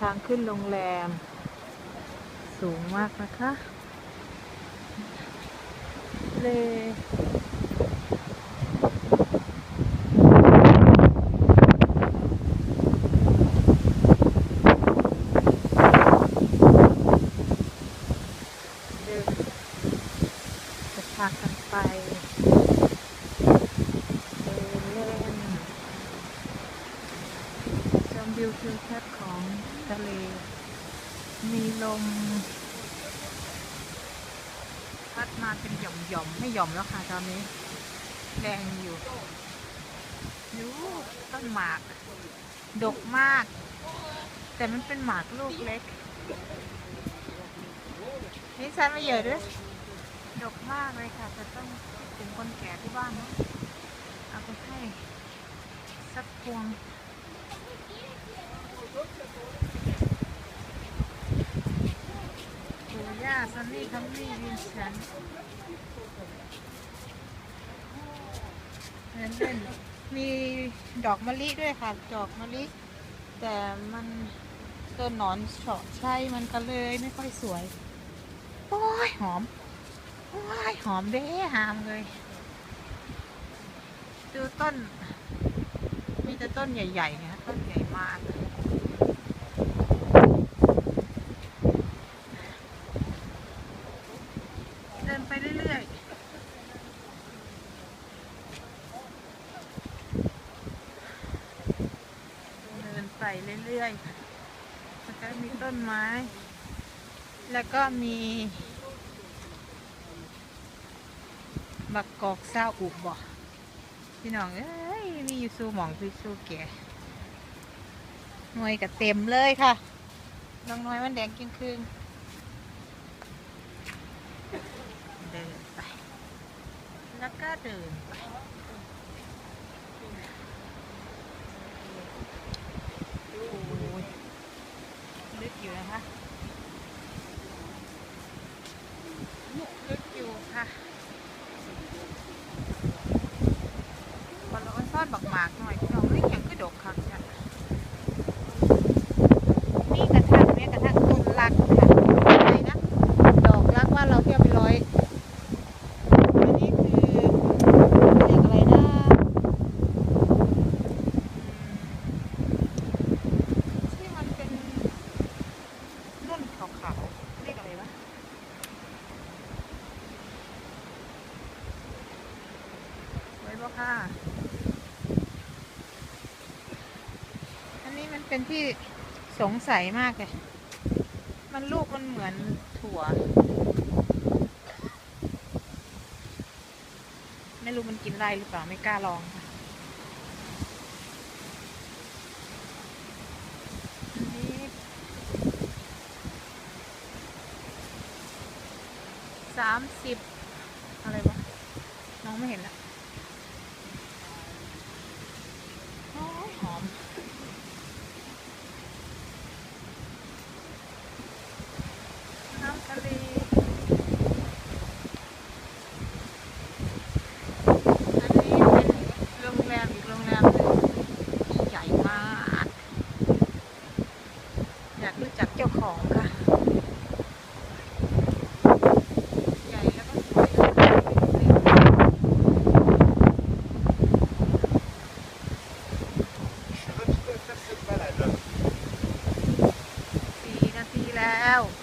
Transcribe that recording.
ทางขึ้นโรงแรม สูงมากนะคะเลยเดินจะพากันไปเดินเล่น ชมวิวทิวทัศน์ของทะเล มีลมพัดมาเป็นหย่อมหย่อมๆไม่หย่อมแล้วค่ะตอนนี้แรงอยู่ยูต้นหมาก ดกมาก แต่มันเป็นหมากลูกเล็ก นี่ฉันมาเยอะด้วยดกมากเลยค่ะจะต้องถึงคนแก่ที่บ้านเนอะเอาไปให้สักพวง ปู่ย่า ซันนี่คัมมี่วินฉันเล่นเล่นมีดอกมะลิด้วยค่ะ ดอกมะลิ แต่มันตัวหนอนเฉาะใช่มันก็เลยไม่ค่อยสวย โอ้ยหอม โอ้ยหอมเด้หามเลย ดูต้น มีแต่ต้นใหญ่ๆนะต้นใหญ่มากเดินไปเรื่อยๆ เดิน ไปเรื่อยๆค่ะแล้วก็มีต้นไม้ แล้วก็มีบักกอกเศร้าอุบบ่พี่น้อง เอ้ย มีอยู่สูหมองพี่สู้แก่หน่วยกับเต็มเลยค่ะน้องน้อยมันแดงกินครึ่งเดินไป แล้วก็เดินไป โอ้ยลึกอยู่นะคะ ลึกอยู่ค่ะพอเราซ่อนบักหมากหน่อยพี่น้องนี่ยังก็ดกค่ะจ้ะนี่กระทั่งแม้กระทั่งต้นรักค่ะอะไรนะ ดอกรักว่าเราเที่ยวไปร้อย อันนี้คือเรียกอะไรนะอืมที่มันเป็นรุ่นขาวๆเรียกอะไรวะ ไว้ บ่ค่ะ อันนี้มันเป็นที่สงสัยมากเลย มันลูกมันเหมือนถั่ว ไม่รู้มันกินได้หรือเปล่าไม่กล้าลองค่ะอันนี้สามสิบอะไรวะน้องไม่เห็นละ cao